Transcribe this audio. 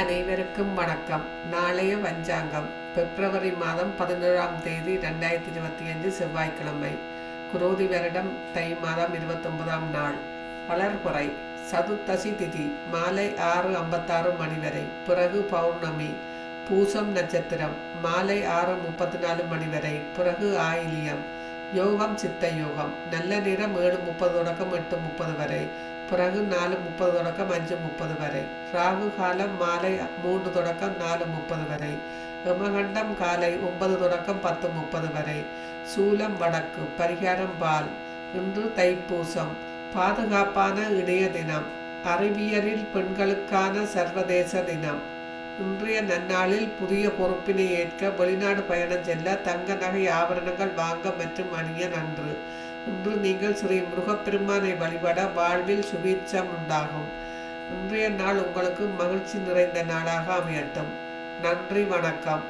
அனைவருக்கும் வணக்கம். நாளைய பஞ்சாங்கம் பிப்ரவரி மாதம் பதினேழாம் தேதி ரெண்டாயிரத்தி இருபத்தி அஞ்சு செவ்வாய்க்கிழமை. குரோதி வருடம் தை மாதம் இருபத்தொன்பதாம் நாள். வளர்புறை சதுர்த்தசி திதி மாலை ஆறு ஐம்பத்தாறு மணி வரை. பிறகு பௌர்ணமி பூசம் நட்சத்திரம் மாலை ஆறு முப்பத்தி நாலு மணி வரை. பிறகு ஆயிலியம் யோகம் சித்த யோகம். நல்ல நேரம் ஏழு முப்பது தொடக்கம் எட்டு முப்பது வரை. பிறகு நாலு முப்பது தொடக்கம் அஞ்சு முப்பது வரை. ராகு காலம் மாலை மூன்று தொடக்கம் நாலு முப்பது வரை. யமகண்டம் காலை ஒன்பது தொடக்கம் பத்து முப்பது வரை. சூலம் வடக்கு பரிகாரம் பால். இன்று தைப்பூசம். பாதுகாப்பான இணைய தினம். அறிவியலில் பெண்களுக்கான சர்வதேச தினம். இன்றைய நன்னாளில் புதிய பொறுப்பினை ஏற்க வெளிநாடு பயணம் செல்ல தங்க நகை ஆபரணங்கள் வாங்க மற்றும் அணிய நன்று. இன்று நீங்கள் ஸ்ரீ முருகப்பெருமானை வழிபட வாழ்வில் சுபீட்சம் உண்டாகும். இன்றைய நாள் உங்களுக்கு மகிழ்ச்சி நிறைந்த நாளாக அமையட்டும். நன்றி வணக்கம்.